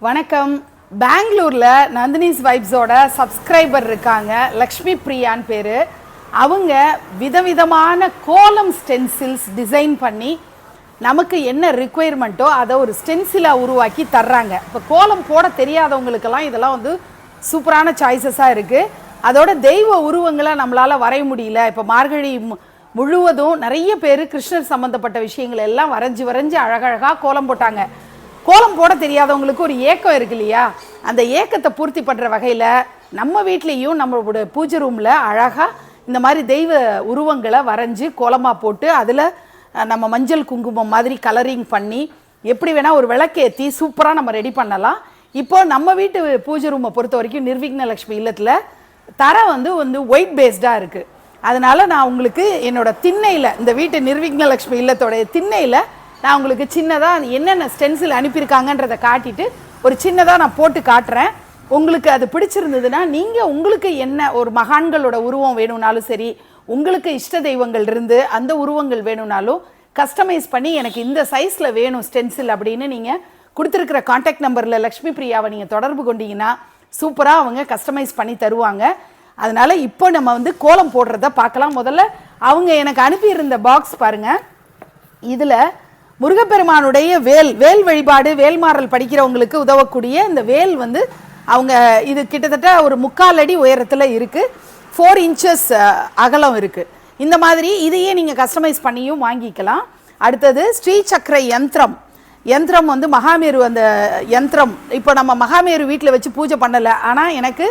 வணக்கம். பெங்களூரில் நந்தினிஸ் வைப்ஸோட சப்ஸ்கிரைபர் இருக்காங்க. லக்ஷ்மி பிரியான்னு பேர். அவங்க விதவிதமான கோலம் ஸ்டென்சில்ஸ் டிசைன் பண்ணி நமக்கு என்ன ரிக்குயர்மெண்ட்டோ அதை ஒரு ஸ்டென்சிலாக உருவாக்கி தர்றாங்க. இப்போ கோலம் போட தெரியாதவங்களுக்கெல்லாம் இதெல்லாம் வந்து சூப்பரான சாய்ஸஸாக இருக்குது அதோட தெய்வ உருவங்களை நம்மளால் வரைய முடியல. இப்போ மார்கழி மு- முழுவதும் நிறைய பேர் கிருஷ்ணர் சம்மந்தப்பட்ட விஷயங்கள் எல்லாம் வரைஞ்சி வரைஞ்சி அழகழகாக கோலம் போட்டாங்க. கோலம் போட தெரியாதவங்களுக்கு ஒரு ஏக்கம் இருக்கு இல்லையா? அந்த ஏக்கத்தை பூர்த்தி பண்ணுற வகையில் நம்ம வீட்லேயும் நம்மளோட பூஜை ரூமில் அழகாக இந்த மாதிரி தெய்வ உருவங்களை வரைஞ்சி கோலமாக போட்டு அதில் நம்ம மஞ்சள் குங்குமம் மாதிரி கலரிங் பண்ணி எப்படி வேணால் ஒரு விளக்கேற்றி சூப்பராக நம்ம ரெடி பண்ணலாம். இப்போ நம்ம வீட்டு பூஜை ரூமை பொறுத்த வரைக்கும் நிர்விக்ன லக்ஷ்மி இல்லத்தில் தரம் வந்து வந்து ஒயிட் பேஸ்டாக இருக்குது அதனால் நான் உங்களுக்கு என்னோட திண்ணையில் இந்த வீட்டு நிர்விக்ன லக்ஷ்மி இல்லத்தோடைய திண்ணையில் நான் உங்களுக்கு சின்னதாக என்னென்ன ஸ்டென்சில் அனுப்பியிருக்காங்கன்றதை காட்டிட்டு ஒரு சின்னதாக நான் போட்டு காட்டுறேன். உங்களுக்கு அது பிடிச்சிருந்ததுன்னா நீங்கள் உங்களுக்கு என்ன ஒரு மகான்களோட உருவம் வேணும்னாலும் சரி உங்களுக்கு இஷ்ட தெய்வங்கள் இருந்து அந்த உருவங்கள் வேணும்னாலும் கஸ்டமைஸ் பண்ணி எனக்கு இந்த சைஸில் வேணும் ஸ்டென்சில் அப்படின்னு நீங்கள் கொடுத்துருக்கிற காண்டாக்ட் நம்பரில் லக்ஷ்மி பிரியாவை நீங்கள் தொடர்பு கொண்டீங்கன்னா சூப்பராக அவங்க கஸ்டமைஸ் பண்ணி தருவாங்க. அதனால் இப்போ நம்ம வந்து கோலம் போடுறத பார்க்கலாம். முதல்ல அவங்க எனக்கு அனுப்பியிருந்த பாக்ஸ் பாருங்கள் இதில் முருகப்பெருமானுடைய வேல் வேல் வழிபாடு வேல்மாறல் படிக்கிறவங்களுக்கு உதவக்கூடிய இந்த வேல் வந்து அவங்க இது கிட்டத்தட்ட ஒரு முக்கால் அடி உயரத்தில் இருக்குது ஃபோர் இன்ச்சஸ் அகலம் இருக்குது இந்த மாதிரி இதையே நீங்கள் கஸ்டமைஸ் பண்ணியும் வாங்கிக்கலாம். அடுத்தது ஸ்ரீ சக்கர யந்திரம். யந்திரம் வந்து மகாமேரு அந்த யந்திரம். இப்போ நம்ம மகாமேரு வீட்டில் வச்சு பூஜை பண்ணலை. ஆனால் எனக்கு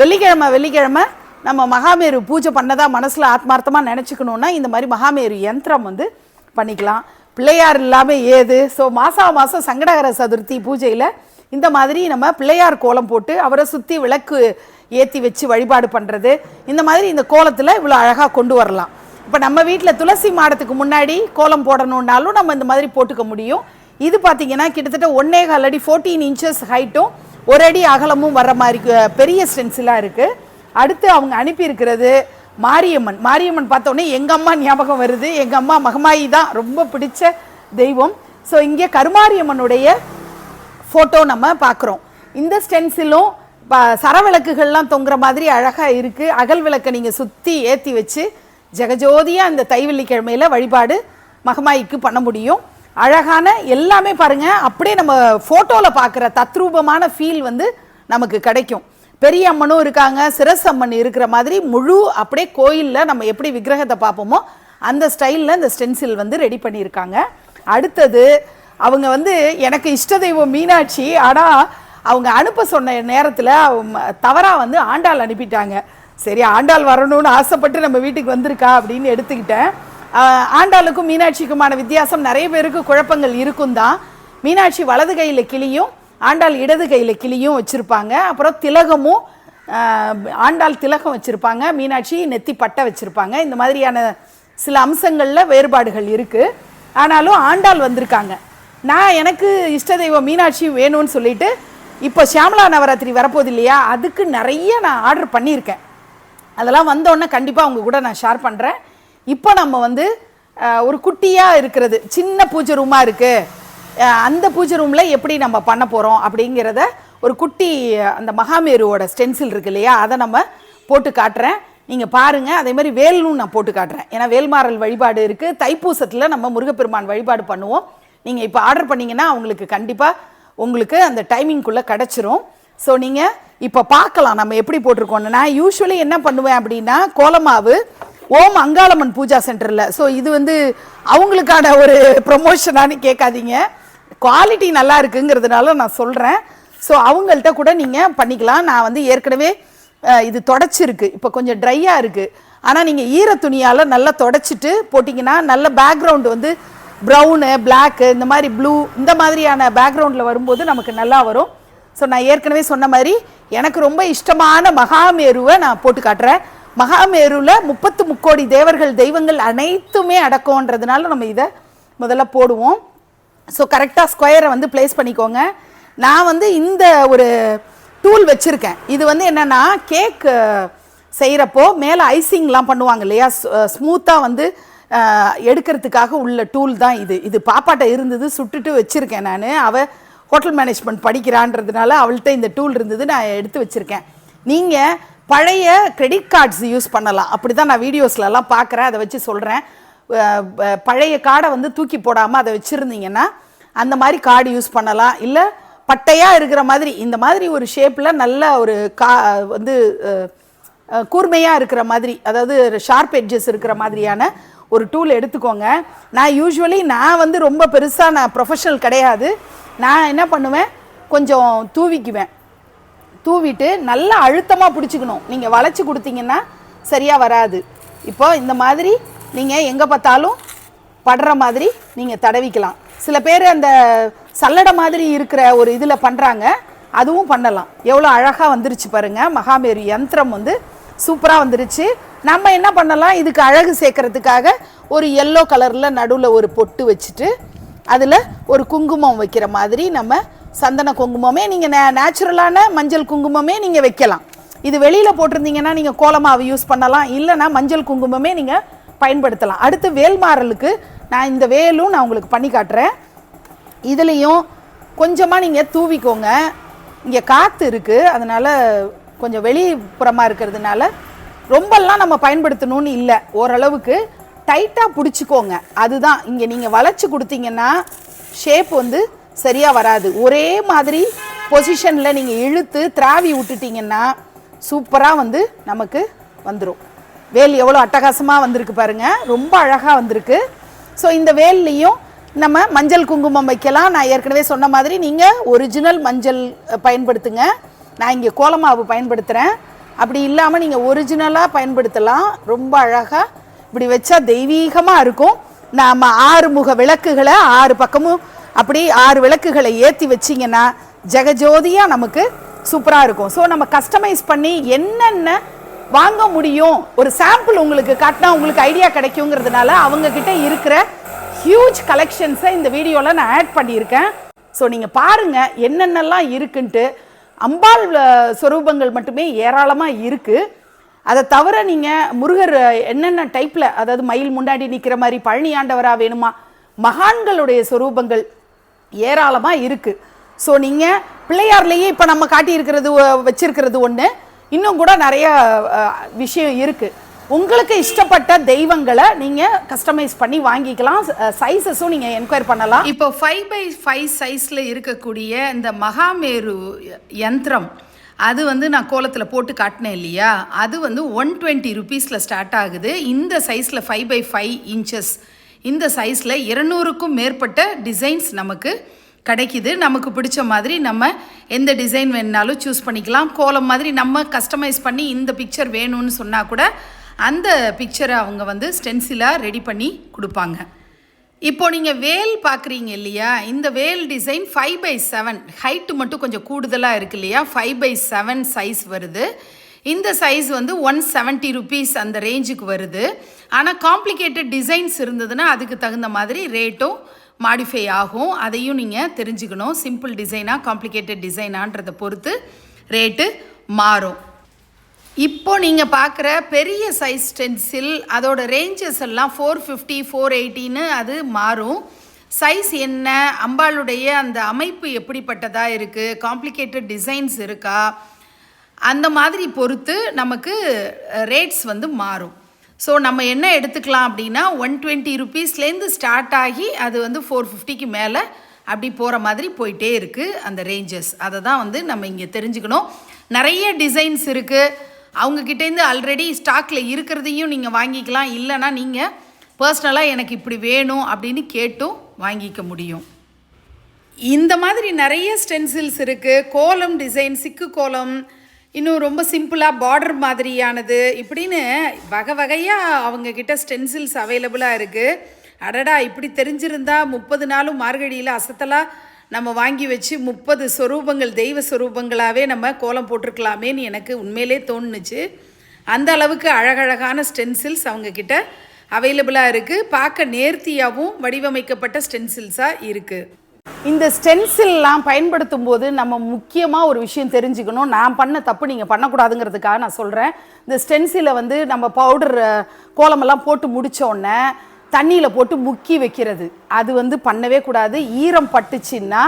வெள்ளிக்கிழமை வெள்ளிக்கிழமை நம்ம மகாமேரு பூஜை பண்ணதா மனசில் ஆத்மார்த்தமாக நினச்சிக்கணுன்னா இந்த மாதிரி மகாமேரு யந்திரம் வந்து பண்ணிக்கலாம். பிள்ளையார் இல்லாமல் ஏது? ஸோ மாதம் மாதம் சங்கடகர சதுர்த்தி பூஜையில் இந்த மாதிரி நம்ம பிள்ளையார் கோலம் போட்டு அவரை சுற்றி விளக்கு ஏற்றி வச்சு வழிபாடு பண்ணுறது இந்த மாதிரி இந்த கோலத்தில் இவ்வளோ அழகாக கொண்டு வரலாம். இப்போ நம்ம வீட்டில் துளசி மாடத்துக்கு முன்னாடி கோலம் போடணுன்னாலும் நம்ம இந்த மாதிரி போட்டுக்க முடியும். இது பார்த்தீங்கன்னா கிட்டத்தட்ட ஒன்னே கால் அடி ஃபோர்டீன் இன்ச்சஸ் ஹைட்டும் ஒரு அடி அகலமும் வர்ற மாதிரி பெரிய ஸ்டென்சிலாக இருக்குது அடுத்து அவங்க அனுப்பியிருக்கிறது மாரியம்மன். மாரியம்மன் பார்த்தோன்னே எங்கள் அம்மா ஞாபகம் வருது. எங்கள் அம்மா மகமாயி தான் ரொம்ப பிடிச்ச தெய்வம். ஸோ இங்கே கருமாரியம்மனுடைய ஃபோட்டோ நம்ம பார்க்குறோம். இந்த ஸ்டென்சிலும் ப- சரவிளக்குகள்லாம் தொங்குற மாதிரி அழகாக இருக்குது அகல் விளக்கை நீங்கள் சுற்றி ஏற்றி வச்சு ஜெகஜோதியாக இந்த தைவெள்ளிக்கிழமையில் வழிபாடு மகமாயிக்கு பண்ண முடியும். அழகான எல்லாமே பாருங்கள் அப்படியே நம்ம ஃபோட்டோவில் பார்க்குற தத்ரூபமான ஃபீல் வந்து நமக்கு கிடைக்கும். பெரிய அம்மனும் இருக்காங்க சிரசம்மன் இருக்கிற மாதிரி முழு அப்படியே கோயிலில் நம்ம எப்படி விக்கிரகத்தை பார்ப்போமோ அந்த ஸ்டைலில் இந்த ஸ்டென்சில் வந்து ரெடி பண்ணியிருக்காங்க. அடுத்தது அவங்க வந்து எனக்கு இஷ்ட தெய்வம் மீனாட்சி ஆனால் அவங்க அனுப்ப சொன்ன நேரத்தில் தவறாக வந்து ஆண்டாள் அனுப்பிட்டாங்க. சரி ஆண்டாள் வரணும்னு ஆசைப்பட்டு நம்ம வீட்டுக்கு வந்திருக்கா அப்படின்னு எடுத்துக்கிட்டேன். ஆண்டாளுக்கும் மீனாட்சிக்குமான வித்தியாசம் நிறைய பேருக்கு குழப்பங்கள் இருக்கும் தான் மீனாட்சி வலது கையில் கிளியும் ஆண்டாள் இடது கையில் கிளியும் வச்சுருப்பாங்க. அப்புறம் திலகமும் ஆண்டாள் திலகம் வச்சுருப்பாங்க. மீனாட்சி நெத்தி பட்டை வச்சுருப்பாங்க. இந்த மாதிரியான சில அம்சங்களில் வேறுபாடுகள் இருக்குது ஆனாலும் ஆண்டாள் வந்திருக்காங்க. நான் எனக்கு இஷ்ட தெய்வம் மீனாட்சி வேணும்னு சொல்லிட்டு இப்போ ஷியாமலா நவராத்திரி வரப்போகுது இல்லையா? அதுக்கு நிறைய நான் ஆர்டர் பண்ணியிருக்கேன். அதெல்லாம் வந்தோடனே கண்டிப்பாக அவங்க கூட நான் ஷேர் பண்ணுறேன் இப்போ நம்ம வந்து ஒரு குட்டியாக இருக்கிறது. சின்ன பூஜை ரூமாக இருக்குது அந்த பூஜை ரூமில் எப்படி நம்ம பண்ண போகிறோம் அப்படிங்கிறத ஒரு குட்டி அந்த மகாமேருவோட ஸ்டென்சில் இருக்கு இல்லையா? அதை நம்ம போட்டு காட்டுறேன். நீங்கள் பாருங்கள் அதே மாதிரி வேலும் நான் போட்டு காட்டுறேன். ஏன்னா வேல்மாறல் வழிபாடு இருக்குது தைப்பூசத்தில் நம்ம முருகப்பெருமான் வழிபாடு பண்ணுவோம். நீங்கள் இப்போ ஆர்டர் பண்ணிங்கன்னா அவங்களுக்கு கண்டிப்பாக உங்களுக்கு அந்த டைமிங்குள்ளே கிடச்சிரும். ஸோ நீங்கள் இப்போ பார்க்கலாம். நம்ம எப்படி போட்டிருக்கோம்னு. நான் யூஸ்வலி என்ன பண்ணுவேன் அப்படின்னா கோலமாவு ஓம் அங்காளம்மன் பூஜா சென்டரில் ஸோ இது வந்து அவங்களுக்கான ஒரு ப்ரொமோஷனானு கேட்காதீங்க. குவாலிட்டி நல்லா இருக்குங்கிறதுனால நான் சொல்கிறேன் ஸோ அவங்கள்ட்ட கூட நீங்கள் பண்ணிக்கலாம். நான் வந்து ஏற்கனவே இது தொடச்சிருக்கு. இப்போ கொஞ்சம் ட்ரையாக இருக்குது ஆனால் நீங்கள் ஈர துணியால் நல்லா தொடச்சிட்டு போட்டிங்கன்னா நல்ல பேக்ரவுண்டு வந்து ப்ரௌனு பிளாக்கு இந்த மாதிரி ப்ளூ இந்த மாதிரியான பேக்ரவுண்டில் வரும்போது நமக்கு நல்லா வரும். ஸோ நான் ஏற்கனவே சொன்ன மாதிரி எனக்கு ரொம்ப இஷ்டமான மகாமேருவை நான் போட்டு காட்டுறேன். மகாமேருவில் முப்பத்து முக்கோடி தேவர்கள் தெய்வங்கள் அனைத்துமே அடக்கம்ன்றதுனால நம்ம இதை முதல்ல போடுவோம். ஸோ கரெக்டாக ஸ்கொயரை வந்து ப்ளேஸ் பண்ணிக்கோங்க. நான் வந்து இந்த ஒரு டூல் வச்சுருக்கேன். இது வந்து என்னென்னா கேக் செய்கிறப்போ மேலே ஐசிங்லாம் பண்ணுவாங்க இல்லையா? ஸ்மூத்தாக வந்து எடுக்கிறதுக்காக உள்ள டூல் தான் இது. இது பாப்பாட்ட இருந்தது சுட்டுட்டு வச்சுருக்கேன் நான். அவள் ஹோட்டல் மேனேஜ்மெண்ட் படிக்கிறான்றதுனால அவள்கிட்ட இந்த டூல் இருந்தது நான் எடுத்து வச்சுருக்கேன். நீங்கள் பழைய கிரெடிட் கார்ட்ஸ் யூஸ் பண்ணலாம். அப்படி தான் நான் வீடியோஸ்லலாம் பார்க்குறேன் அதை வச்சு சொல்கிறேன் பழைய கார்டை வந்து தூக்கி போடாமல் அதை வச்சுருந்தீங்கன்னா அந்த மாதிரி காடு யூஸ் பண்ணலாம். இல்லை பட்டையாக இருக்கிற மாதிரி இந்த மாதிரி ஒரு ஷேப்பில் நல்ல ஒரு கா வந்து கூர்மையாக இருக்கிற மாதிரி அதாவது ஷார்ப் எட்ஜஸ் இருக்கிற மாதிரியான ஒரு டூல் எடுத்துக்கோங்க. நான் யூஸ்வலி நான் வந்து ரொம்ப பெருசாக நான் ப்ரொஃபஷனல் கிடையாது. நான் என்ன பண்ணுவேன்? கொஞ்சம் தூவிக்குவேன். தூவிட்டு நல்லா அழுத்தமாக பிடிச்சிக்கணும். நீங்கள் வளைச்சி கொடுத்தீங்கன்னா சரியாக வராது. இப்போ இந்த மாதிரி நீங்கள் எங்கே பார்த்தாலும் படுற மாதிரி நீங்கள் தடவிக்கலாம். சில பேர் அந்த சல்லடை மாதிரி இருக்கிற ஒரு இதில் பண்ணுறாங்க அதுவும் பண்ணலாம். எவ்வளோ அழகாக வந்துருச்சு பாருங்கள் மகாமேரு யந்திரம் வந்து சூப்பராக வந்துருச்சு. நம்ம என்ன பண்ணலாம்? இதுக்கு அழகு சேர்க்கறதுக்காக ஒரு எல்லோ கலரில் நடுவில் ஒரு பொட்டு வச்சுட்டு அதில் ஒரு குங்குமம் வைக்கிற மாதிரி நம்ம சந்தன குங்குமமே நீங்கள் நே நேச்சுரலான மஞ்சள் குங்குமமே நீங்கள் வைக்கலாம். இது வெளியில் போட்டிருந்தீங்கன்னா நீங்கள் கோலமாவை யூஸ் பண்ணலாம். இல்லைன்னா மஞ்சள் குங்குமமே நீங்கள் பயன்படுத்தலாம். அடுத்து வேல்மாறலுக்கு நான் இந்த வேலும் நான் உங்களுக்கு பண்ணி காட்டுறேன். இதுலேயும் கொஞ்சமாக நீங்கள் தூவிக்கோங்க. இங்கே காற்று இருக்குது அதனால் கொஞ்சம் வெளிப்புறமாக இருக்கிறதுனால ரொம்பலாம் நம்ம பயன்படுத்தணும்னு இல்லை. ஓரளவுக்கு டைட்டாக பிடிச்சிக்கோங்க. அதுதான். இங்கே நீங்கள் வளைச்சி கொடுத்தீங்கன்னா ஷேப் வந்து சரியாக வராது. ஒரே மாதிரி பொசிஷனில் நீங்கள் இழுத்து திராவி விட்டுட்டீங்கன்னா சூப்பராக வந்து நமக்கு வந்துடும் வேல் எவ்வளோ அட்டகாசமாக வந்திருக்கு பாருங்க. ரொம்ப அழகாக வந்திருக்கு. ஸோ இந்த வேல்லையும் நம்ம மஞ்சள் குங்குமம் வைக்கலாம். நான் ஏற்கனவே சொன்ன மாதிரி நீங்கள் ஒரிஜினல் மஞ்சள் பயன்படுத்துங்க. நான் இங்கே கோலமாவு பயன்படுத்துகிறேன் அப்படி இல்லாமல் நீங்கள் ஒரிஜினலாக பயன்படுத்தலாம். ரொம்ப அழகாக இப்படி வச்சா தெய்வீகமாக இருக்கும். நாம் ஆறு முக விளக்குகளை ஆறு பக்கமும் அப்படி ஆறு விளக்குகளை ஏற்றி வச்சிங்கன்னா ஜெகஜோதியாக நமக்கு சூப்பராக இருக்கும். ஸோ நம்ம கஸ்டமைஸ் பண்ணி என்னென்ன வாங்க முடியும். ஒரு சாம்பிள் உங்களுக்கு காட்டினா உங்களுக்கு ஐடியா கிடைக்குங்கிறதுனால அவங்க கிட்ட இருக்கிற ஹியூஜ் கலெக்ஷன்ஸை இந்த வீடியோவில் நான் ஆட் பண்ணியிருக்கேன். ஸோ நீங்கள் பாருங்கள் என்னென்னலாம் இருக்குன்ட்டு. அம்பாள் அஹ், சொரூபங்கள் மட்டுமே ஏராளமாக இருக்குது அதை தவிர நீங்கள் முருகர் என்னென்ன டைப்பில் அதாவது மயில் முன்னாடி நிற்கிற மாதிரி பழனி ஆண்டவராக வேணுமா? மகான்களுடைய சொரூபங்கள் ஏராளமாக இருக்குது ஸோ நீங்கள் பிள்ளையார்லேயே இப்போ நம்ம காட்டியிருக்கிறது அஹ், வச்சிருக்கிறது ஒன்று இன்னும் கூட நிறைய விஷயம் இருக்குது உங்களுக்கு இஷ்டப்பட்ட தெய்வங்களை நீங்கள் கஸ்டமைஸ் பண்ணி வாங்கிக்கலாம். சைஸஸும் நீங்கள் என்கொயர் பண்ணலாம். இப்போ ஃபைவ் பை ஃபைவ் சைஸில் இருக்கக்கூடிய இந்த மகாமேரு யந்திரம் அது வந்து நான் கோலத்தில் போட்டு காட்டினேன் இல்லையா? அது வந்து ஒன் டுவெண்ட்டி ருபீஸில் ஸ்டார்ட் ஆகுது. இந்த சைஸில் ஃபைவ் பை ஃபைவ் இன்ச்சஸ் இந்த சைஸில் இருநூறுக்கும் மேற்பட்ட டிசைன்ஸ் நமக்கு கிடைக்கிது. நமக்கு பிடிச்ச மாதிரி நம்ம எந்த டிசைன் வேணுனாலும் சூஸ் பண்ணிக்கலாம். கோலம் மாதிரி நம்ம கஸ்டமைஸ் பண்ணி இந்த பிக்சர் வேணும்னு சொன்னால் கூட அந்த பிக்சரை அவங்க வந்து ஸ்டென்சிலாக ரெடி பண்ணி கொடுப்பாங்க. இப்போ நீங்கள் வேல் பார்க்குறீங்க இல்லையா? இந்த வேல் design five by seven height மட்டும் கொஞ்சம் கூடுதலாக இருக்கு இல்லையா? ஃபைவ் பை செவன் சைஸ் வருது. இந்த சைஸ் வந்து ஒன் செவன்ட்டி ருபீஸ் அந்த ரேஞ்சுக்கு வருது. ஆனால் காம்ப்ளிகேட்டட் டிசைன்ஸ் இருந்ததுன்னா அதுக்கு தகுந்த மாதிரி ரேட்டும் மாடிஃபை ஆகும். அதையும் நீங்கள் தெரிஞ்சுக்கணும். சிம்பிள் டிசைனாக காம்ப்ளிகேட்டட் டிசைனான்றதை பொறுத்து ரேட்டு மாறும். இப்போ நீங்கள் பார்க்குற பெரிய சைஸ் ஸ்டென்சில் அதோட ரேஞ்சஸ் எல்லாம் ஃபோர் ஃபிஃப்டி ஃபோர் எயிட்டின்னு அது மாறும். சைஸ் என்ன? அம்பாளுடைய அந்த அமைப்பு எப்படிப்பட்டதாக இருக்குது காம்ப்ளிகேட்டட் டிசைன்ஸ் இருக்கா? அந்த மாதிரி பொறுத்து நமக்கு ரேட்ஸ் வந்து மாறும். ஸோ நம்ம என்ன எடுத்துக்கலாம் அப்படின்னா ஒன் டுவெண்ட்டி ருபீஸ்லேருந்து ஸ்டார்ட் ஆகி அது வந்து ஃபோர் ஃபிஃப்டிக்கு மேலே அப்படி போகிற மாதிரி போயிட்டே இருக்குது அந்த ரேஞ்சஸ் அதை தான் வந்து நம்ம இங்கே தெரிஞ்சுக்கணும். நிறைய டிசைன்ஸ் இருக்குது அவங்கக்கிட்டேருந்து ஆல்ரெடி ஸ்டாக்கில் இருக்கிறதையும் நீங்கள் வாங்கிக்கலாம். இல்லைன்னா நீங்கள் பர்சனலாக எனக்கு இப்படி வேணும் அப்படின்னு கேட்டும் வாங்கிக்க முடியும். இந்த மாதிரி நிறைய ஸ்டென்சில்ஸ் இருக்குது கோலம் டிசைன் சிக்கு கோலம் இன்னும் ரொம்ப சிம்பிளாக பார்டர் மாதிரியானது இப்படின்னு வகை வகையாக அவங்கக்கிட்ட ஸ்டென்சில்ஸ் அவைலபிளாக இருக்குது அடடா இப்படி தெரிஞ்சிருந்தா முப்பது நாளும் மார்கழியில் அசத்தலாக நம்ம வாங்கி வச்சு முப்பது சொரூபங்கள் தெய்வ சொரூபங்களாகவே நம்ம கோலம் போட்டிருக்கலாமேன்னு எனக்கு உண்மையிலே தோணுச்சு. அந்த அளவுக்கு அழகழகான ஸ்டென்சில்ஸ் அவங்கக்கிட்ட அவைலபிளாக இருக்குது பார்க்க நேர்த்தியாகவும் வடிவமைக்கப்பட்ட ஸ்டென்சில்ஸாக இருக்குது இந்த ஸ்டென்சில்லாம் பயன்படுத்தும் போது நம்ம முக்கியமாக ஒரு விஷயம் தெரிஞ்சுக்கணும். நான் பண்ண தப்பு நீங்கள் பண்ணக்கூடாதுங்கிறதுக்காக நான் சொல்கிறேன் இந்த ஸ்டென்சிலை வந்து நம்ம பவுடர் கோலமெல்லாம் போட்டு முடித்தோடனே தண்ணியில் போட்டு முக்கி வைக்கிறது. அது வந்து பண்ணவே கூடாது. ஈரம் பட்டுச்சுன்னா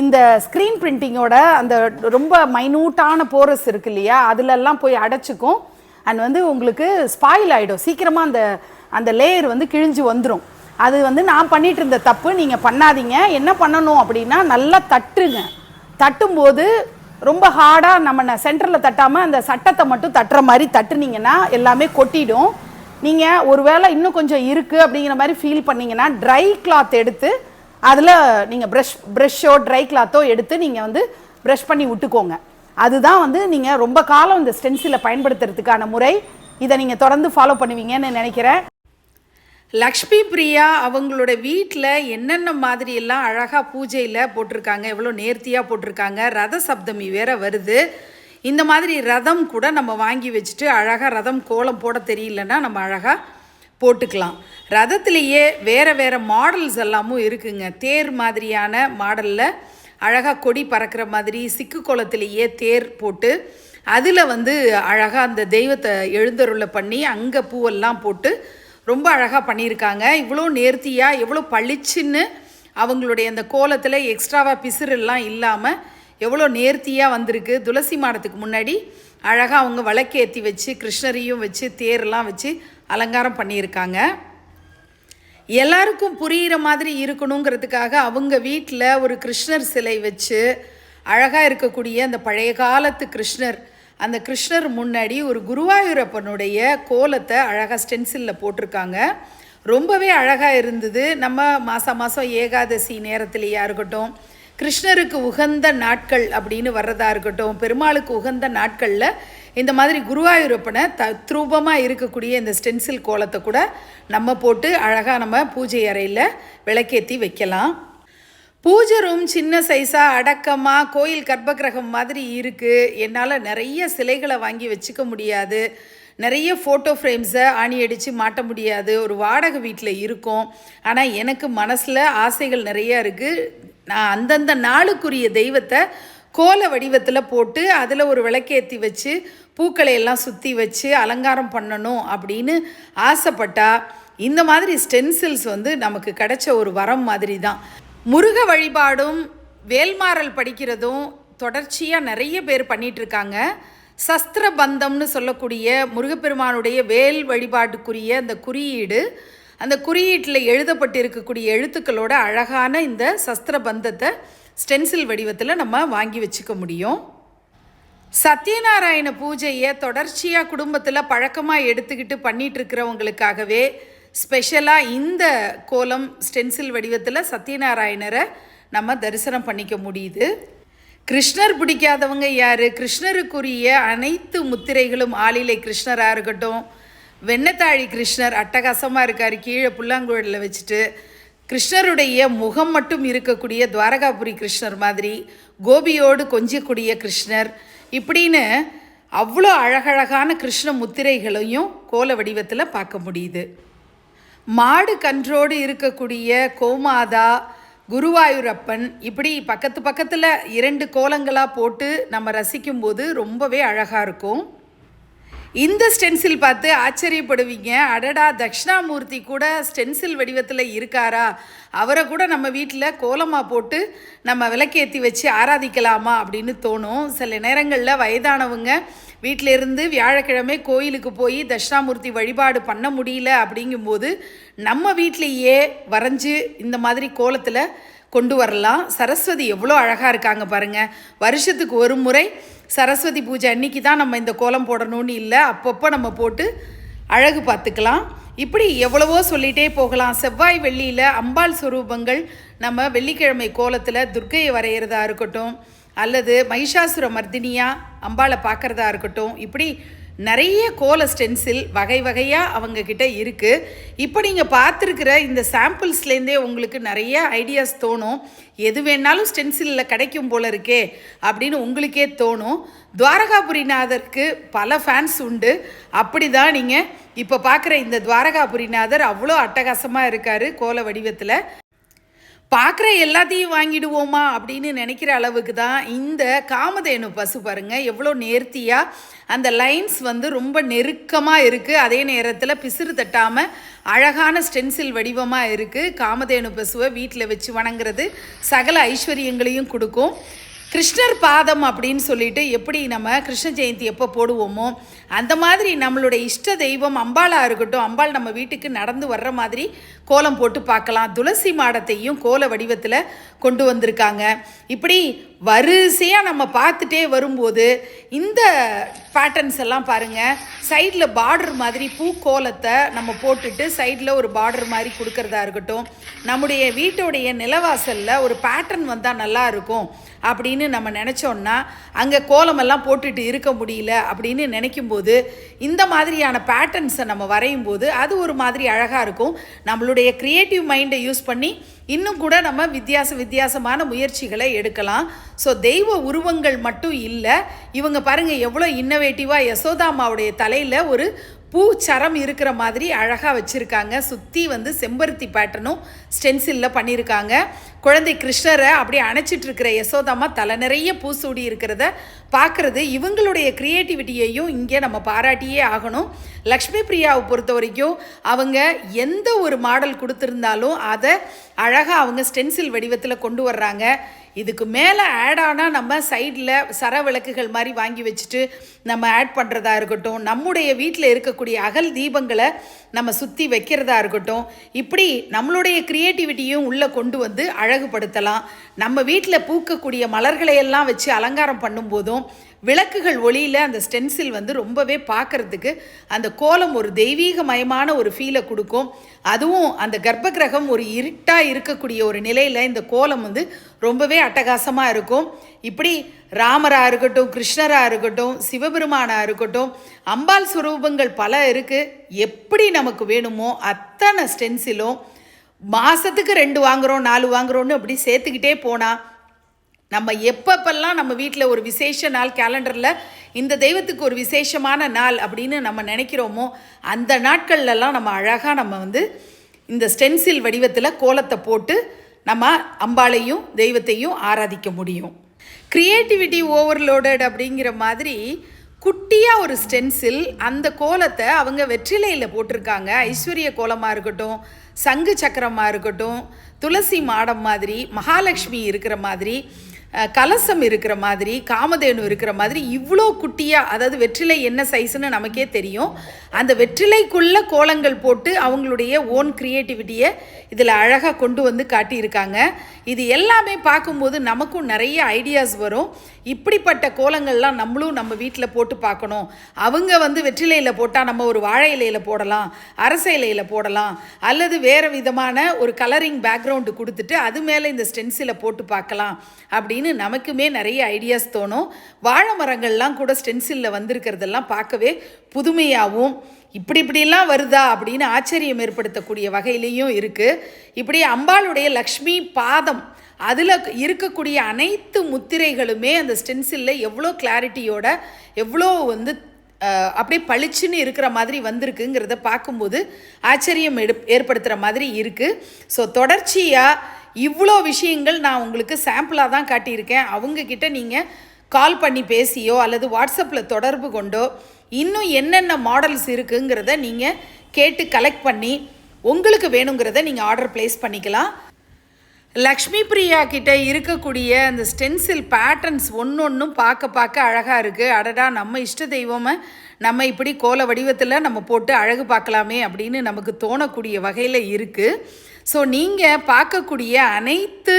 இந்த ஸ்க்ரீன் பிரிண்டிங்கோட அந்த ரொம்ப மைனூட்டான போரஸ் இருக்கு இல்லையா? அதிலெல்லாம் போய் அடைச்சிக்கும். அண்ட் வந்து உங்களுக்கு ஸ்பாயில் ஆகிடும் சீக்கிரமாக அந்த அந்த லேயர் வந்து கிழிஞ்சு வந்துடும் அது வந்து நான் பண்ணிட்டு இருந்த தப்பு நீங்கள் பண்ணாதீங்க. என்ன பண்ணணும் அப்படின்னா நல்லா தட்டுங்க. தட்டும்போது ரொம்ப ஹார்டாக நம்ம சென்டரில் தட்டாமல் அந்த சட்டத்தை மட்டும் தட்டுற மாதிரி தட்டுனீங்கன்னா எல்லாமே கொட்டிடும். நீங்கள் ஒரு வேளை இன்னும் கொஞ்சம் இருக்குது அப்படிங்கிற மாதிரி ஃபீல் பண்ணீங்கன்னா ட்ரை கிளாத் எடுத்து அதில் நீங்கள் ப்ரஷ் ப்ரஷ்ஷோ ட்ரை கிளாத்தோ எடுத்து நீங்கள் வந்து ப்ரெஷ் பண்ணி விட்டுக்கோங்க. அதுதான் வந்து நீங்கள் ரொம்ப காலம் இந்த ஸ்டென்சிலை பயன்படுத்துறதுக்கான முறை. இதை நீங்கள் தொடர்ந்து ஃபாலோ பண்ணுவீங்கன்னு நினைக்கிறேன். லக்ஷ்மி பிரியா அவங்களோட வீட்டில் என்னென்ன மாதிரியெல்லாம் அழகாக பூஜையில் போட்டிருக்காங்க எவ்வளோ நேர்த்தியாக போட்டிருக்காங்க ரத சப்தமி வேற வருது. இந்த மாதிரி ரதம் கூட நம்ம வாங்கி வச்சுட்டு அழகாக ரதம் கோலம் போட தெரியலன்னா நம்ம அழகாக போட்டுக்கலாம். ரதத்துலேயே வேறு வேறு மாடல்ஸ் எல்லாமும் இருக்குங்க. தேர் மாதிரியான மாடலில் அழகாக கொடி பறக்கிற மாதிரி சிக்கு குளத்துலேயே தேர் போட்டு அதில் வந்து அழகாக அந்த தெய்வத்தை எழுந்தருளை பண்ணி அங்கே பூவெல்லாம் போட்டு ரொம்ப அழகாக பண்ணியிருக்காங்க. இவ்வளோ நேர்த்தியாக எவ்வளோ பளிச்சுன்னு அவங்களுடைய அந்த கோலத்தில் எக்ஸ்ட்ராவாக பிசுறெல்லாம் இல்லாமல் எவ்வளோ நேர்த்தியாக வந்திருக்கு. துளசி மாடத்துக்கு முன்னாடி அழகாக அவங்க விளக்கேற்றி வச்சு கிருஷ்ணரையும் வச்சு தேரெல்லாம் வச்சு அலங்காரம் பண்ணியிருக்காங்க. எல்லாருக்கும் புரிகிற மாதிரி இருக்கணுங்கிறதுக்காக அவங்க வீட்டில் ஒரு கிருஷ்ணர் சிலை வச்சு அழகாக இருக்கக்கூடிய அந்த பழைய காலத்து கிருஷ்ணர் அந்த கிருஷ்ணர் முன்னாடி ஒரு குருவாயூரப்பனுடைய கோலத்தை அழகாக ஸ்டென்சிலில் போட்டிருக்காங்க. ரொம்பவே அழகாக இருந்தது. நம்ம மாதம் மாதம் ஏகாதசி நேரத்துலேயா இருக்கட்டும் கிருஷ்ணருக்கு உகந்த நாட்கள் அப்படின்னு வர்றதா இருக்கட்டும் பெருமாளுக்கு உகந்த நாட்களில் இந்த மாதிரி குருவாயூரப்பனை தத்ரூபமாக இருக்கக்கூடிய இந்த ஸ்டென்சில் கோலத்தை கூட நம்ம போட்டு அழகாக நம்ம பூஜை அறையில் விளக்கேற்றி வைக்கலாம். பூஜை ரூம் சின்ன சைஸாக அடக்கமாக கோயில் கர்ப்பகிரகம் மாதிரி இருக்குது என்னால் நிறைய சிலைகளை வாங்கி வச்சுக்க முடியாது. நிறைய ஃபோட்டோ ஃப்ரேம்ஸை ஆணி அடித்து மாட்ட முடியாது. ஒரு வாடகை வீட்டில் இருக்கும். ஆனால் எனக்கு மனசில் ஆசைகள் நிறையா இருக்குது நான் அந்தந்த நாளுக்குரிய தெய்வத்தை கோல வடிவத்தில் போட்டு அதில் ஒரு விளக்கேற்றி வச்சு பூக்களை எல்லாம் சுற்றி வச்சு அலங்காரம் பண்ணணும் அப்படின்னு ஆசைப்பட்டா இந்த மாதிரி ஸ்டென்சில்ஸ் வந்து நமக்கு கிடைச்ச ஒரு வரம் மாதிரி தான் முருக வழிபாடும் வேல்மாறல் படிக்கிறதும் தொடர்ச்சியாக நிறைய பேர் பண்ணிகிட்ருக்காங்க இருக்காங்க சஸ்திர பந்தம்னு சொல்லக்கூடிய முருகப்பெருமானுடைய வேல் வழிபாட்டுக்குரிய அந்த குறியீடு அந்த குறியீட்டில் எழுதப்பட்டிருக்கக்கூடிய எழுத்துக்களோட அழகான இந்த சஸ்திர பந்தத்தை ஸ்டென்சில் வடிவத்தில் நம்ம வாங்கி வச்சுக்க முடியும். சத்யநாராயண பூஜையை தொடர்ச்சியாக குடும்பத்தில் பழக்கமாக எடுத்துக்கிட்டு பண்ணிகிட்ருக்கிறவங்களுக்காகவே இருக்கிறவங்களுக்காகவே ஸ்பெஷலாக இந்த கோலம் ஸ்டென்சில் வடிவத்தில் சத்யநாராயணரை நம்ம தரிசனம் பண்ணிக்க முடியுது. கிருஷ்ணர் பிடிக்காதவங்க யார்? கிருஷ்ணருக்குரிய அனைத்து முத்திரைகளும் ஆளிலை கிருஷ்ணராக இருக்கட்டும். வெண்ணத்தாழி கிருஷ்ணர் அட்டகாசமாக இருக்கார் கீழே புல்லாங்குழலில் வச்சுட்டு. கிருஷ்ணருடைய முகம் மட்டும் இருக்கக்கூடிய துவாரகாபுரி கிருஷ்ணர் மாதிரி கோபியோடு கொஞ்சக்கூடிய கிருஷ்ணர். இப்படின்னு அவ்வளோ அழகழகான கிருஷ்ண முத்திரைகளையும் கோல வடிவத்தில் பார்க்க முடியுது. மாடு கன்றோடு இருக்கக்கூடிய கோமாதா குருவாயூரப்பன் இப்படி பக்கத்து பக்கத்தில் இரண்டு கோலங்களாக போட்டு நம்ம ரசிக்கும்போது ரொம்பவே அழகாக இருக்கும். இந்த ஸ்டென்சில் பார்த்து ஆச்சரியப்படுவீங்க. அடடா தக்ஷணாமூர்த்தி கூட ஸ்டென்சில் வடிவத்தில் இருக்காரா? அவரை கூட நம்ம வீட்டில் கோலமாக போட்டு நம்ம விளக்கேற்றி வச்சு ஆராதிக்கலாமா அப்படின்னு தோணும். சில நேரங்களில் வயதானவங்க வீட்டிலேருந்து வியாழக்கிழமை கோயிலுக்கு போய் தட்சிணாமூர்த்தி வழிபாடு பண்ண முடியல அப்படிங்கும்போது நம்ம வீட்டிலேயே வரைஞ்சி இந்த மாதிரி கோலத்தில் கொண்டு வரலாம். சரஸ்வதி எவ்வளோ அழகாக இருக்காங்க பாருங்கள் வருஷத்துக்கு ஒரு முறை சரஸ்வதி பூஜை அன்னைக்கு தான் நம்ம இந்த கோலம் போடணும்னு இல்லை. அப்பப்போ நம்ம போட்டு அழகு பார்த்துக்கலாம். இப்படி எவ்வளவோ சொல்லிகிட்டே போகலாம். செவ்வாய் வெள்ளியில் அம்பாள் சுரூபங்கள் நம்ம வெள்ளிக்கிழமை கோலத்தில் துர்க்கையை வரைகிறதா இருக்கட்டும். அல்லது மைஷாசுர மர்தினியா அம்பாளை பார்க்குறதா இருக்கட்டும் இப்படி நிறைய கோல ஸ்டென்சில் வகை வகையாக அவங்கக்கிட்ட இருக்குது இப்போ நீங்கள் பார்த்துருக்கிற இந்த சாம்பிள்ஸ்லேருந்தே உங்களுக்கு நிறைய ஐடியாஸ் தோணும். எது வேணாலும் ஸ்டென்சிலில் கிடைக்கும் போல இருக்கே அப்படின்னு உங்களுக்கே தோணும். துவாரகாபுரிநாதருக்கு பல ஃபேன்ஸ் உண்டு. அப்படி தான் நீங்கள் இப்போ பார்க்குற இந்த துவாரகாபுரிநாதர் அவ்வளோ அட்டகாசமாக இருக்கார் கோல வடிவத்தில். பார்க்குற எல்லாத்தையும் வாங்கிடுவோமா அப்படின்னு நினைக்கிற அளவுக்கு தான் இந்த காமதேனு பசு பாருங்கள் எவ்வளோ நேர்த்தியாக அந்த லைன்ஸ் வந்து ரொம்ப நெருக்கமாக இருக்குது அதே நேரத்தில் பிசிறு தட்டாமல் அழகான ஸ்டென்சில் வடிவமாக இருக்குது காமதேனு பசுவை வீட்டில் வச்சு வணங்குறது சகல ஐஸ்வர்யங்களையும் கொடுக்கும். கிருஷ்ணர் பாதம் அப்படின்னு சொல்லிட்டு எப்படி நம்ம கிருஷ்ண ஜெயந்தி எப்போ போடுவோமோ அந்த மாதிரி நம்மளுடைய இஷ்ட தெய்வம் அம்பாளாக இருக்கட்டும் அம்பாள் நம்ம வீட்டுக்கு நடந்து வர்ற மாதிரி கோலம் போட்டு பார்க்கலாம். துளசி மாடத்தையும் கோல வடிவத்தில் கொண்டு வந்திருக்காங்க. இப்படி வரிசையாக நம்ம பார்த்துட்டே வரும்போது இந்த பேட்டர்ன்ஸ் எல்லாம் பாருங்கள் சைடில் பார்டர் மாதிரி பூ கோலத்தை நம்ம போட்டுட்டு சைடில் ஒரு பார்டர் மாதிரி கொடுக்கறதா இருக்கட்டும். நம்முடைய வீட்டுடைய நிலவாசலில் ஒரு பேட்டர்ன் வந்தால் நல்லா இருக்கும். அப்படின்னு நம்ம நினச்சோன்னா அங்கே கோலமெல்லாம் போட்டுட்டு இருக்க முடியல அப்படின்னு நினைக்கும்போது இந்த மாதிரியான பேட்டர்ன்ஸை நம்ம வரையும் போது அது ஒரு மாதிரி அழகாக இருக்கும். நம்மளுடைய க்ரியேட்டிவ் மைண்டை யூஸ் பண்ணி இன்னும் கூட நம்ம வித்தியாச வித்தியாசமான முயற்சிகளை எடுக்கலாம். ஸோ தெய்வ உருவங்கள் மட்டும் இல்லை இவங்க பாருங்கள் எவ்வளோ இன்னோவேட்டிவாக யசோதாமாவுடைய தலையில் ஒரு பூச்சரம் இருக்கிற மாதிரி அழகாக வச்சுருக்காங்க. சுற்றி வந்து செம்பருத்தி பேட்டர்னும் ஸ்டென்சிலில் பண்ணியிருக்காங்க குழந்தை கிருஷ்ணரை அப்படியே அணைச்சிட்டு இருக்கிற யசோதாமா தலை நிறைய பூசூடி இருக்கிறத பார்க்குறது. இவங்களுடைய க்ரியேட்டிவிட்டியையும் இங்கே நம்ம பாராட்டியே ஆகணும். லக்ஷ்மி பிரியாவை பொறுத்த வரைக்கும் அவங்க எந்த ஒரு மாடல் கொடுத்துருந்தாலும் அதை அழகாக அவங்க ஸ்டென்சில் வடிவத்தில் கொண்டு வர்றாங்க. இதுக்கு மேலே ஆட் ஆனால் நம்ம சைடில் சர விளக்குகள் மாதிரி வாங்கி வச்சுட்டு நம்ம ஆட் பண்ணுறதா இருக்கட்டும் நம்முடைய வீட்டில் இருக்கக்கூடிய அகல் தீபங்களை நம்ம சுற்றி வைக்கிறதா இருக்கட்டும் இப்படி நம்மளுடைய க்ரியேட்டிவிட்டியும் உள்ளே கொண்டு வந்து அழ அழகுபடுத்தலாம். நம்ம வீட்டில் பூக்கக்கூடிய மலர்களை எல்லாம் வச்சு அலங்காரம் பண்ணும்போதும் விளக்குகள் ஒளியில் அந்த ஸ்டென்சில் வந்து ரொம்பவே பார்க்குறதுக்கு அந்த கோலம் ஒரு தெய்வீகமயமான ஒரு ஃபீலை கொடுக்கும். அதுவும் அந்த கர்ப்ப கிரகம் ஒரு இருட்டாக இருக்கக்கூடிய ஒரு நிலையில் இந்த கோலம் வந்து ரொம்பவே அட்டகாசமாக இருக்கும். இப்படி ராமராக இருக்கட்டும் கிருஷ்ணராக இருக்கட்டும் சிவபெருமானாக இருக்கட்டும் அம்பாள் சுரூபங்கள் பல இருக்குது எப்படி நமக்கு வேணுமோ அத்தனை ஸ்டென்சிலும் மாதத்துக்கு ரெண்டு வாங்குகிறோம் நாலு வாங்குகிறோன்னு அப்படி சேர்த்துக்கிட்டே போனால் நம்ம எப்பப்பெல்லாம் நம்ம வீட்டில் ஒரு விசேஷ நாள் கேலண்டரில் இந்த தெய்வத்துக்கு ஒரு விசேஷமான நாள் அப்படின்னு நம்ம நினைக்கிறோமோ அந்த நாட்கள்லலாம் நம்ம அழகாக நம்ம வந்து இந்த ஸ்டென்சில் வடிவத்தில் கோலத்தை போட்டு நம்ம அம்பாளையும் தெய்வத்தையும் ஆராதிக்க முடியும். க்ரியேட்டிவிட்டி ஓவர்லோடட் அப்படிங்கிற மாதிரி குட்டியாக ஒரு ஸ்டென்சில் அந்த கோலத்தை அவங்க வெற்றிலையில் போட்டிருக்காங்க. ஐஸ்வர்ய கோலமாக இருக்கட்டும் சங்கு சக்கரமாக இருக்கட்டும் துளசி மாடம் மாதிரி மகாலட்சுமி இருக்கிற மாதிரி கலசம் இருக்கிற மாதிரி காமதேனு இருக்கிற மாதிரி இவ்வளோ குட்டியாக அதாவது வெற்றிலை என்ன சைஸ்னு நமக்கே தெரியும். அந்த வெற்றிலைக்குள்ள கோலங்கள் போட்டு அவங்களுடைய ஓன் க்ரியேட்டிவிட்டியை இதில் அழகாக கொண்டு வந்து காட்டியிருக்காங்க. இது எல்லாமே பார்க்கும்போது நமக்கும் நிறைய ஐடியாஸ் வரும். இப்படிப்பட்ட கோலங்கள்லாம் நம்மளும் நம்ம வீட்டில் போட்டு பார்க்கணும். அவங்க வந்து வெற்றிலையில் போட்டால் நம்ம ஒரு வாழை இலையில் போடலாம் அரச இலையில் போடலாம் அல்லது வேறு விதமான ஒரு கலரிங் பேக்ரவுண்டு கொடுத்துட்டு அது மேலே இந்த ஸ்டென்சிலை போட்டு பார்க்கலாம் அப்படின்னு நமக்குமே நிறைய ஐடியாஸ் தோணும். வாழை மரங்கள்லாம் கூட ஸ்டென்சிலில் வந்திருக்கிறதெல்லாம் பார்க்கவே புதுமையாகவும் இப்படி இப்படிலாம் வருதா அப்படின்னு ஆச்சரியம் ஏற்படுத்தக்கூடிய வகையிலையும் இருக்குது இப்படி அம்பாளுடைய லக்ஷ்மி பாதம் அதில் இருக்கக்கூடிய அனைத்து முத்திரைகளுமே அந்த ஸ்டென்சிலில் எவ்வளோ கிளாரிட்டியோட எவ்வளோ வந்து அப்படியே பளிச்சுன்னு இருக்கிற மாதிரி வந்திருக்குங்கிறத பார்க்கும்போது ஆச்சரியம் எடு ஏற்படுத்துகிற மாதிரி இருக்குது ஸோ தொடர்ச்சியாக இவ்வளோ விஷயங்கள் நான் உங்களுக்கு சாம்பிளாக தான் காட்டியிருக்கேன். அவங்கக்கிட்ட நீங்கள் கால் பண்ணி பேசியோ அல்லது வாட்ஸ்அப்பில் தொடர்பு கொண்டோ இன்னும் என்னென்ன மாடல்ஸ் இருக்குங்கிறத நீங்கள் கேட்டு கலெக்ட் பண்ணி உங்களுக்கு வேணுங்கிறத நீங்கள் ஆர்டர் ப்ளேஸ் பண்ணிக்கலாம். லக்ஷ்மி பிரியா கிட்ட இருக்கக்கூடிய அந்த ஸ்டென்சில் பேட்டர்ன்ஸ் ஒன்று ஒன்றும் பார்க்க பார்க்க அழகாக இருக்குது அடடா நம்ம இஷ்ட தெய்வமே நம்ம இப்படி கோல வடிவத்தில் நம்ம போட்டு அழகு பார்க்கலாமே அப்படின்னு நமக்கு தோணக்கூடிய வகையில் இருக்குது ஸோ நீங்கள் பார்க்கக்கூடிய அனைத்து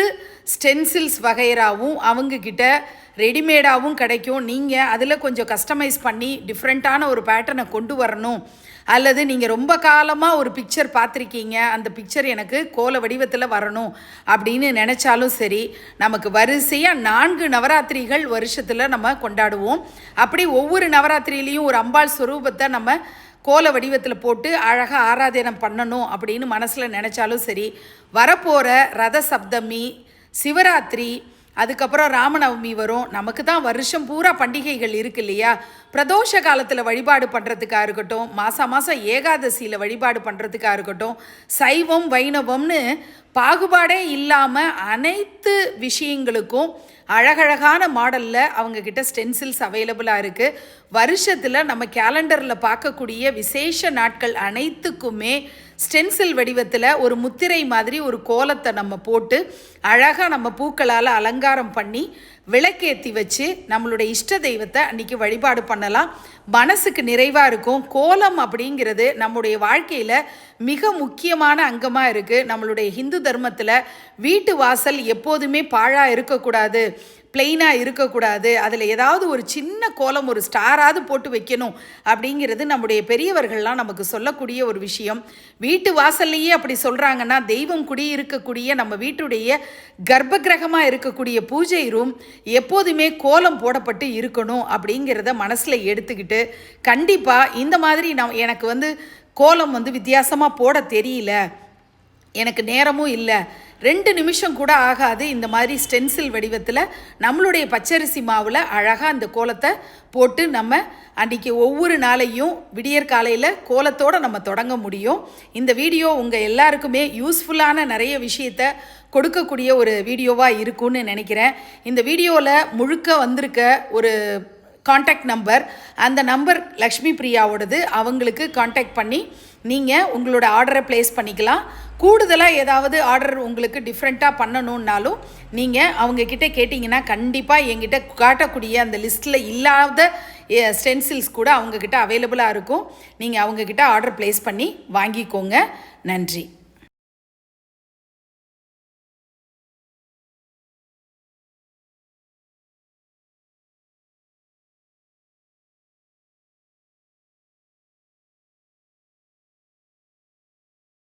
ஸ்டென்சில்ஸ் வகைராவும் அவங்கக்கிட்ட ரெடிமேடாகவும் கிடைக்கும். நீங்கள் அதில் கொஞ்சம் கஸ்டமைஸ் பண்ணி டிஃப்ரெண்ட்டான ஒரு பேட்டர்னை கொண்டு வரணும். அல்லது நீங்கள் ரொம்ப காலமாக ஒரு பிக்சர் பார்த்துருக்கீங்க. அந்த பிக்சர் எனக்கு கோல வடிவத்தில் வரணும் அப்படின்னு நினச்சாலும் சரி நமக்கு வரிசையாக நான்கு நவராத்திரிகள் வருஷத்தில் நம்ம கொண்டாடுவோம். அப்படி ஒவ்வொரு நவராத்திரியிலையும் ஒரு அம்பாள் ஸ்வரூபத்தை நம்ம கோல வடிவத்தில் போட்டு அழகாக ஆராதனம் பண்ணணும் அப்படின்னு மனசில் நினச்சாலும் சரி வரப்போகிற ரத சப்தமி சிவராத்திரி அதுக்கப்புறம் ராமநவமி வரும். நமக்கு தான் வருஷம் பூரா பண்டிகைகள் இருக்கு இல்லையா? பிரதோஷ காலத்தில் வழிபாடு பண்ணுறதுக்காக இருக்கட்டும் மாதம் மாதம் ஏகாதசியில் வழிபாடு பண்ணுறதுக்காக இருக்கட்டும் சைவம் வைணவம்னு பாகுபாடே இல்லாமல் அனைத்து விஷயங்களுக்கும் அழகழகான மாடலில் அவங்கக்கிட்ட ஸ்டென்சில்ஸ் அவைலபிளாக இருக்குது வருஷத்தில் நம்ம கேலண்டரில் பார்க்கக்கூடிய விசேஷ நாட்கள் அனைத்துக்குமே ஸ்டென்சில் வடிவத்தில் ஒரு முத்திரை மாதிரி ஒரு கோலத்தை நம்ம போட்டு அழகாக நம்ம பூக்களால் அலங்காரம் பண்ணி விளக்கேற்றி வச்சு நம்மளுடைய இஷ்ட தெய்வத்தை அன்றைக்கி வழிபாடு பண்ணலாம். மனசுக்கு நிறைவாக இருக்கும். கோலம் அப்படிங்கிறது நம்முடைய வாழ்க்கையில் மிக முக்கியமான அங்கமாக இருக்குது நம்மளுடைய ஹிந்து தர்மத்தில் வீட்டு வாசல் எப்போதுமே பாழாக இருக்கக்கூடாது. பிளெயினாக இருக்கக்கூடாது. அதில் ஏதாவது ஒரு சின்ன கோலம் ஒரு ஸ்டாராவது போட்டு வைக்கணும் அப்படிங்கிறது நம்முடைய பெரியவர்கள்லாம் நமக்கு சொல்லக்கூடிய ஒரு விஷயம். வீட்டு வாசல்லையே அப்படி சொல்கிறாங்கன்னா தெய்வம் குடி இருக்கக்கூடிய நம்ம வீட்டுடைய கர்ப்ப கிரகமாக இருக்கக்கூடிய பூஜை ரூம் எப்போதுமே கோலம் போடப்பட்டு இருக்கணும் அப்படிங்கிறத மனசில் எடுத்துக்கிட்டு கண்டிப்பாக இந்த மாதிரி நான் எனக்கு வந்து கோலம் வந்து வித்தியாசமாக போட தெரியல. எனக்கு நேரமும் இல்லை. ரெண்டு நிமிஷம் கூட ஆகாது இந்த மாதிரி ஸ்டென்சில் வடிவத்தில் நம்மளுடைய பச்சரிசி மாவில் அழகாக அந்த கோலத்தை போட்டு நம்ம அன்றைக்கி ஒவ்வொரு நாளையும் விடியற் காலையில் கோலத்தோடு நம்ம தொடங்க முடியும். இந்த வீடியோ உங்கள் எல்லாருக்குமே யூஸ்ஃபுல்லான நிறைய விஷயத்த கொடுக்கக்கூடிய ஒரு வீடியோவாக இருக்கும்னு நினைக்கிறேன். இந்த வீடியோவில் முழுக்க வந்திருக்க ஒரு காண்டாக்ட் நம்பர் அந்த நம்பர் லக்ஷ்மி பிரியாவோடது. அவங்களுக்கு காண்டாக்ட் பண்ணி நீங்கள் உங்களோட ஆர்டரை ப்ளேஸ் பண்ணிக்கலாம். கூடுதலாக ஏதாவது ஆர்டர் உங்களுக்கு டிஃப்ரெண்ட்டாக பண்ணணுன்னாலும் நீங்கள் அவங்கக்கிட்ட கேட்டிங்கன்னா கண்டிப்பாக எங்கிட்ட காட்டக்கூடிய அந்த லிஸ்ட்டில் இல்லாத ஸ்டென்சில்ஸ் கூட அவங்கக்கிட்ட அவைலபிளாக இருக்கும். நீங்கள் அவங்கக்கிட்ட ஆர்டர் ப்ளேஸ் பண்ணி வாங்கிக்கோங்க. நன்றி.